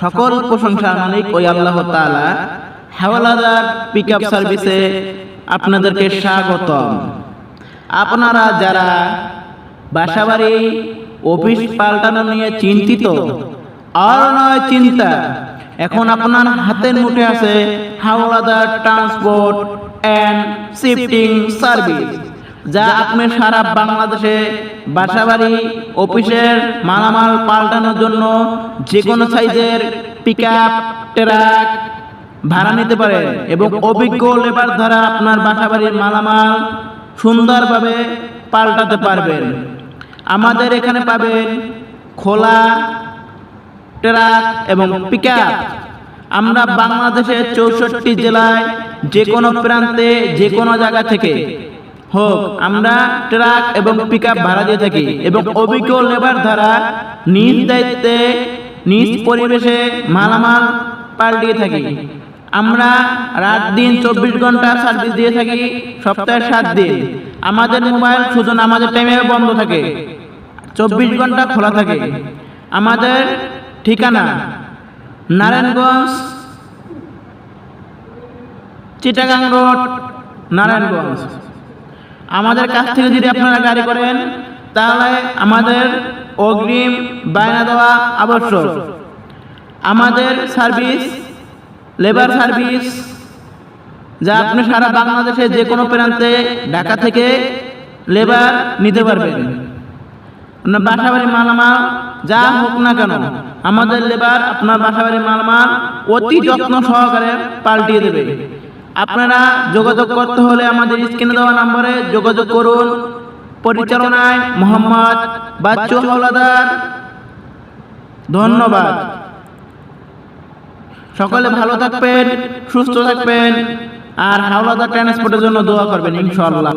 সকল প্রশংসার মালিক ওই আল্লাহ তাআলা। হাওলাদার পিকআপ সার্ভিসে আপনাদেরকে স্বাগতম। আপনারা যারা বাসাবাড়ি অফিস পাল্টানো নিয়ে চিন্তিত, আর নয় চিন্তা, এখন আপনার হাতের মুঠে আছে Howlader transport and shifting service যা আপনি সারা বাংলাদেশে বাসাবাড়ি, অফিসের মালামাল পাল্টানোর জন্য যে কোনো সাইজের পিক আপ ট্রাক ভাড়া নিতে পারেন এবং অভিজ্ঞ লেবার দ্বারা আপনার বাসাবাড়ির মালামাল সুন্দরভাবে পাল্টাতে পারবেন। আমাদের এখানে পাবেন খোলা ট্রাক এবং পিকআপ আমরা বাংলাদেশের চৌষট্টি জেলায় যে কোনো প্রান্তে, যে কোনো জায়গা থেকে হোক, আমরা ট্রাক এবং পিকআপ ভাড়া দিয়ে থাকি এবং অভিজ্ঞ লেবার দ্বারা নিজ দায়িত্বে, নিজ পরিবেশে মালামাল পাল্টিয়ে থাকি। আমরা রাত দিন চব্বিশ ঘণ্টা সার্ভিস দিয়ে থাকি, সপ্তাহে সাত দিন। আমাদের মোবাইল শুধু আমাদের টাইমে বন্ধ থাকে। চব্বিশ ঘণ্টা খোলা থাকে। আমাদের ঠিকানা নারায়ণগঞ্জ, চিটাগাং রোড, নারায়ণগঞ্জ। আমাদের কাছ থেকে যদি আপনারা গাড়ি করেন, তাহলে আমাদের অগ্রিম বায়না দেওয়া আবশ্যক। আমাদের সার্ভিস, লেবার সার্ভিস, যা আপনি সারা বাংলাদেশে যে কোনো প্রান্তে ঢাকা থেকে লেবার নিতে পারবেন। আপনার বাসাবাড়ি মালামাল, যা হোক না কেন, আমাদের লেবার আপনার বাসাবাড়ি মালামাল অতি যত্ন সহকারে পাল্টিয়ে দেবে। আপনারা যোগাযোগ করতে হলে আমাদের স্ক্রিনে দেওয়া নম্বরে যোগাযোগ করুন। পরিচালনায় মোহাম্মদ বাচ্চু হাওলাদার। ধন্যবাদ। সকলে ভালো থাকবেন, সুস্থ থাকবেন, আর হাওলাদার ট্রান্সপোর্টের জন্য দোয়া করবেন, ইনশাআল্লাহ।